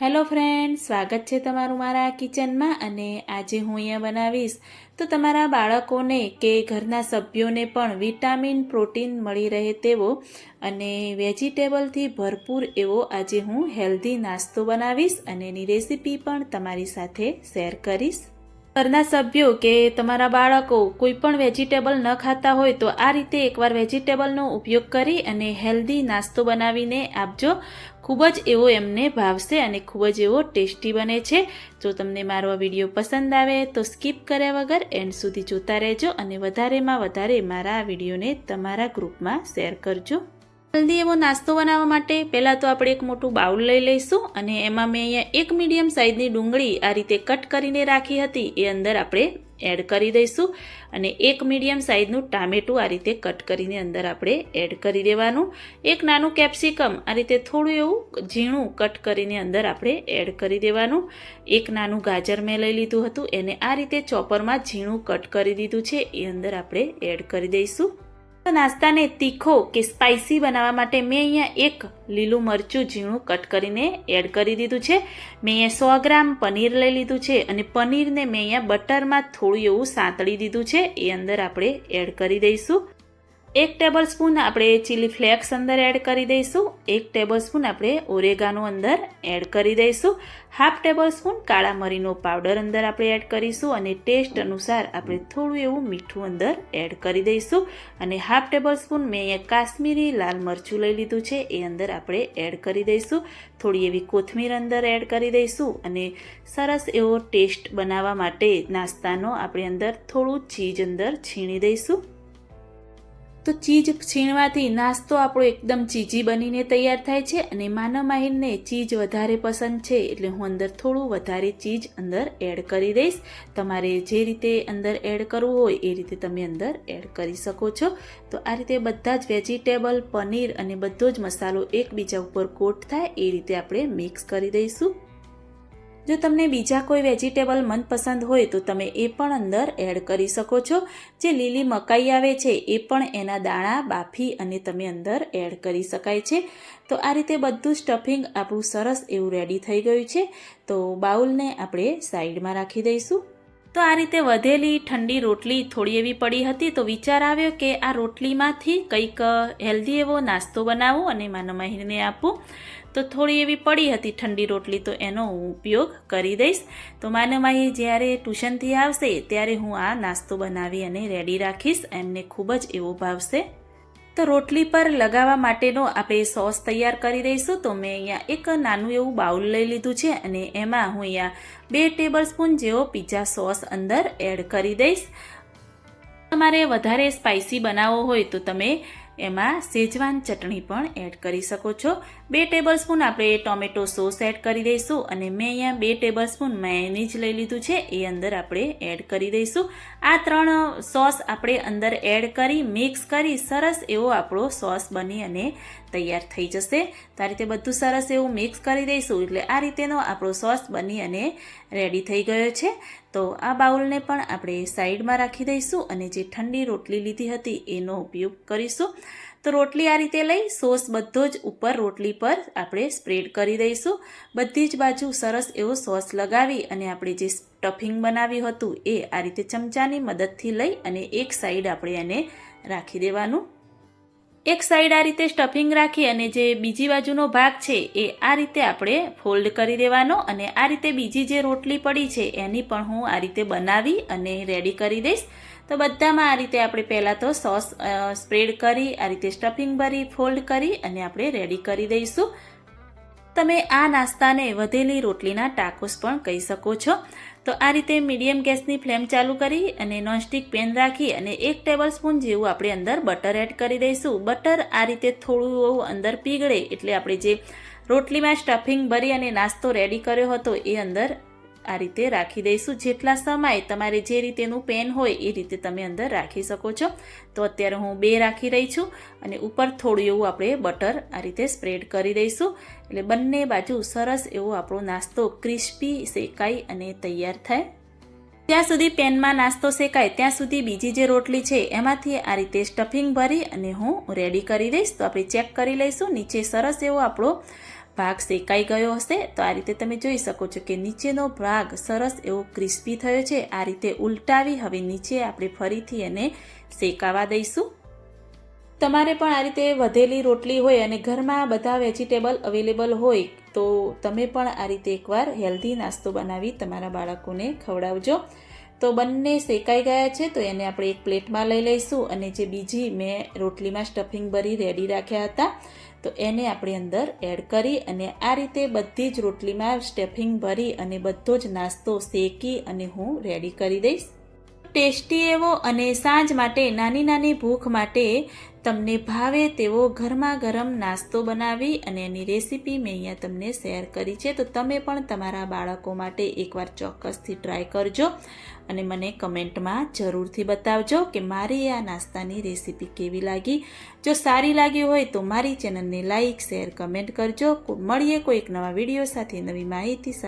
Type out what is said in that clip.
Hello friend સ્વાગત છે તમારું મારા કિચનમાં અને આજે હું અહીંયા બનાવીશ. તો તમારા બાળકોને કે ઘરના સભ્યોને પણ વિટામિન, પ્રોટીન મળી રહે તેવો અને વેજીટેબલથી ભરપૂર એવો આજે હું હેલ્ધી નાસ્તો બનાવીશ અને એની રેસીપી પણ તમારી સાથે શેર કરીશ. ઘરના સભ્યો કે તમારા બાળકો કોઈ પણ વેજીટેબલ ન ખાતા હોય તો આ રીતે એકવાર વેજીટેબલનો ઉપયોગ કરી અને હેલ્ધી નાસ્તો બનાવીને આપજો. ખૂબ જ એવો એમને ભાવશે અને ખૂબ જ એવો ટેસ્ટી બને છે. જો તમને મારો આ વીડિયો પસંદ આવે તો સ્કીપ કર્યા વગર એન્ડ સુધી જોતા રહેજો અને વધારેમાં વધારે મારા આ વિડીયોને તમારા ગ્રુપમાં શેર કરજો. જલ્દી એવો નાસ્તો બનાવવા માટે પહેલાં તો આપણે એક મોટું બાઉલ લઈ લઈશું અને એમાં મેં અહીંયા એક મીડિયમ સાઇઝની ડુંગળી આ રીતે કટ કરીને રાખી હતી એ અંદર આપણે એડ કરી દઈશું અને એક મીડિયમ સાઇઝનું ટામેટું આ રીતે કટ કરીને અંદર આપણે એડ કરી દેવાનું. એક નાનું કેપ્સિકમ આ રીતે થોડું એવું ઝીણું કટ કરીને અંદર આપણે એડ કરી દેવાનું. એક નાનું ગાજર મેં લઈ લીધું હતું એને આ રીતે ચોપરમાં ઝીણું કટ કરી દીધું છે એ અંદર આપણે એડ કરી દઈશું. નાસ્તાને તીખો કે સ્પાઇસી બનાવવા માટે મેં અહીંયા એક લીલું મરચું ઝીણું કટ કરીને એડ કરી દીધું છે. મેં અહીંયા સો ગ્રામ પનીર લઈ લીધું છે અને પનીરને મેં અહીંયા બટરમાં થોડું એવું સાંતળી દીધું છે. એ અંદર આપણે એડ કરી દઈશું. એક ટેબલ સ્પૂન આપણે ચીલી ફ્લેક્સ અંદર એડ કરી દઈશું. એક ટેબલ સ્પૂન આપણે ઓરેગાનો અંદર એડ કરી દઈશું. હાફ ટેબલ સ્પૂન કાળા મરીનો પાવડર અંદર આપણે એડ કરીશું અને ટેસ્ટ અનુસાર આપણે થોડું એવું મીઠું અંદર એડ કરી દઈશું. અને હાફ ટેબલ સ્પૂન મેં અહીંયા કાશ્મીરી લાલ મરચું લઈ લીધું છે, એ અંદર આપણે એડ કરી દઈશું. થોડી એવી કોથમીર અંદર એડ કરી દઈશું અને સરસ એવો ટેસ્ટ બનાવવા માટે નાસ્તાનો આપણે અંદર થોડું ચીજ અંદર છીણી દઈશું. તો ચીજ છીણવાથી નાસ્તો આપણો એકદમ ચીજી બનીને તૈયાર થાય છે અને માનવ માહિરને ચીજ વધારે પસંદ છે એટલે હું અંદર થોડું વધારે ચીજ અંદર એડ કરી દઈશ. તમારે જે રીતે અંદર એડ કરવું હોય એ રીતે તમે અંદર એડ કરી શકો છો. તો આ રીતે બધા જ વેજીટેબલ, પનીર અને બધો જ મસાલો એકબીજા ઉપર કોટ થાય એ રીતે આપણે મિક્સ કરી દઈશું. જો તમને બીજા કોઈ વેજીટેબલ મનપસંદ હોય તો તમે એ પણ અંદર એડ કરી શકો છો. જે લીલી મકાઈ આવે છે, એ પણ એના દાણા બાફી અને તમે અંદર એડ કરી શકાય છે. તો આ રીતે બધું સ્ટફિંગ આપણું સરસ એવું રેડી થઈ ગયું છે. તો બાઉલને આપણે સાઈડમાં રાખી દઈશું. તો આ રીતે વધેલી ઠંડી રોટલી થોડી એવી પડી હતી તો વિચાર આવ્યો કે આ રોટલીમાંથી કંઈક હેલ્ધી એવો નાસ્તો બનાવું અને માનવ મહિને આપું. તો થોડી એવી પડી હતી ઠંડી રોટલી, તો એનો હું ઉપયોગ કરી દઈશ. તો માનવ માહી જ્યારે ટ્યુશનથી આવશે, ત્યારે હું આ નાસ્તો બનાવી અને રેડી રાખીશ. એમને ખૂબ જ એવો ભાવશે તો રોટલી પર લગાવવા માટેનો આપણે સોસ તૈયાર કરી દઈશું. તો મેં અહીંયા એક નાનું એવું બાઉલ લઈ લીધું છે અને એમાં હું અહીંયા બે ટેબલ સ્પૂન જેવો પિઝા સોસ અંદર એડ કરી દઈશ. તમારે વધારે સ્પાઇસી બનાવવો હોય તો તમે એમાં સેજવાન ચટણી પણ એડ કરી શકો છો. બે ટેબલ સ્પૂન આપણે ટોમેટો સોસ એડ કરી દઈશું અને મેં અહીંયા બે ટેબલ સ્પૂન મેયોનીઝ લઈ લીધું છે, એ અંદર આપણે એડ કરી દઈશું. આ ત્રણ સોસ આપણે અંદર એડ કરી, મિક્સ કરી, સરસ એવો આપણો સોસ બની અને તૈયાર થઈ જશે. તો રીતે બધું સરસ એવું મિક્સ કરી દઈશું. એટલે આ રીતેનો આપણો સોસ બની અને રેડી થઈ ગયો છે. તો આ બાઉલને પણ આપણે સાઈડમાં રાખી દઈશું અને જે ઠંડી રોટલી લીધી હતી એનો ઉપયોગ કરીશું. તો રોટલી આ રીતે લઈ સોસ બધો જ ઉપર રોટલી પર આપણે સ્પ્રેડ કરી દઈશું. બધી જ બાજુ સરસ એવો સોસ લગાવી અને આપણે જે સ્ટફિંગ બનાવ્યું હતું એ આ રીતે ચમચાની મદદથી લઈ અને એક સાઈડ આપણે એને રાખી દેવાનું. એક સાઈડ આ રીતે સ્ટફિંગ રાખી અને જે બીજી બાજુનો ભાગ છે એ આ રીતે આપણે ફોલ્ડ કરી દેવાનો અને આ રીતે બીજી જે રોટલી પડી છે એની પણ હું આ રીતે બનાવી અને રેડી કરી દઈશ. તો બધામાં આ રીતે આપણે પહેલાં તો સોસ સ્પ્રેડ કરી, આ રીતે સ્ટફિંગ ભરી ફોલ્ડ કરી અને આપણે રેડી કરી દઈશું. તમે આ નાસ્તાને વધેલી રોટલીના ટાકોસ પણ કહી શકો છો. તો આ રીતે મીડિયમ ગેસની ફ્લેમ ચાલુ કરી અને નોનસ્ટિક પેન રાખી અને એક ટેબલ સ્પૂન જેવું આપણે અંદર બટર એડ કરી દઈશું. બટર આ રીતે થોડું એવું અંદર પીગળે એટલે આપણે જે રોટલીમાં સ્ટફિંગ ભરી અને નાસ્તો રેડી કર્યો હતો એ અંદર આ રીતે રાખી દઈશું. જેટલા સમય તમારે જે રીતેનું પેન હોય એ રીતે તમે અંદર રાખી શકો છો. તો અત્યારે હું બે રાખી રહી છું અને ઉપર થોડું એવું આપણે બટર આ રીતે સ્પ્રેડ કરી દઈશું. એટલે બંને બાજુ સરસ એવો આપણો નાસ્તો ક્રિસ્પી શેકાઈ અને તૈયાર થાય. ત્યાં સુધી પેનમાં નાસ્તો શેકાય, ત્યાં સુધી બીજી જે રોટલી છે, એમાંથી આ રીતે સ્ટફિંગ ભરી અને હું રેડી કરી દઈશ. તો આપણે ચેક કરી લઈશું. નીચે સરસ એવો આપણો ભાગ શેકાઈ ગયો હશે, તો આ રીતે તમે જોઈ શકો છો કે નીચેનો ભાગ સરસ એવો ક્રિસ્પી થયો છે. આ રીતે ઉલટાવી હવે નીચે આપણે ફરીથી એને શેકાવા દઈશું. તમારે પણ આ રીતે વધેલી રોટલી હોય અને ઘરમાં બધા વેજીટેબલ અવેલેબલ હોય, તો તમે પણ આ રીતે એકવાર હેલ્ધી નાસ્તો બનાવી તમારા બાળકોને ખવડાવજો. તો બંને શેકાઈ ગયા છે, તો એને આપણે એક પ્લેટમાં લઈ લઈશું અને જે બીજી મેં રોટલીમાં સ્ટફિંગ ભરી રેડી રાખ્યા હતા, તો એને આપણે અંદર એડ કરી અને આ રીતે બધી જ રોટલીમાં સ્ટફિંગ ભરી અને બધો જ નાસ્તો શેકી અને હું રેડી કરી દઈશ. ટેસ્ટી એવો અને સાંજ માટે નાની નાની ભૂખ માટે તમને ભાવે તેવો ગરમા ગરમ નાસ્તો બનાવી અને એની રેસીપી મેં અહીંયા તમને શેર કરી છે. તો તમે પણ તમારા બાળકો માટે એકવાર ચોક્કસથી ટ્રાય કરજો અને મને કમેન્ટમાં જરૂરથી બતાવજો કે મારી આ નાસ્તાની રેસીપી કેવી લાગી. જો સારી લાગી હોય તો મારી ચેનલને લાઇક શેર, કમેન્ટ કરજો. મળીએ કોઈક નવા વીડિયો સાથે નવી માહિતી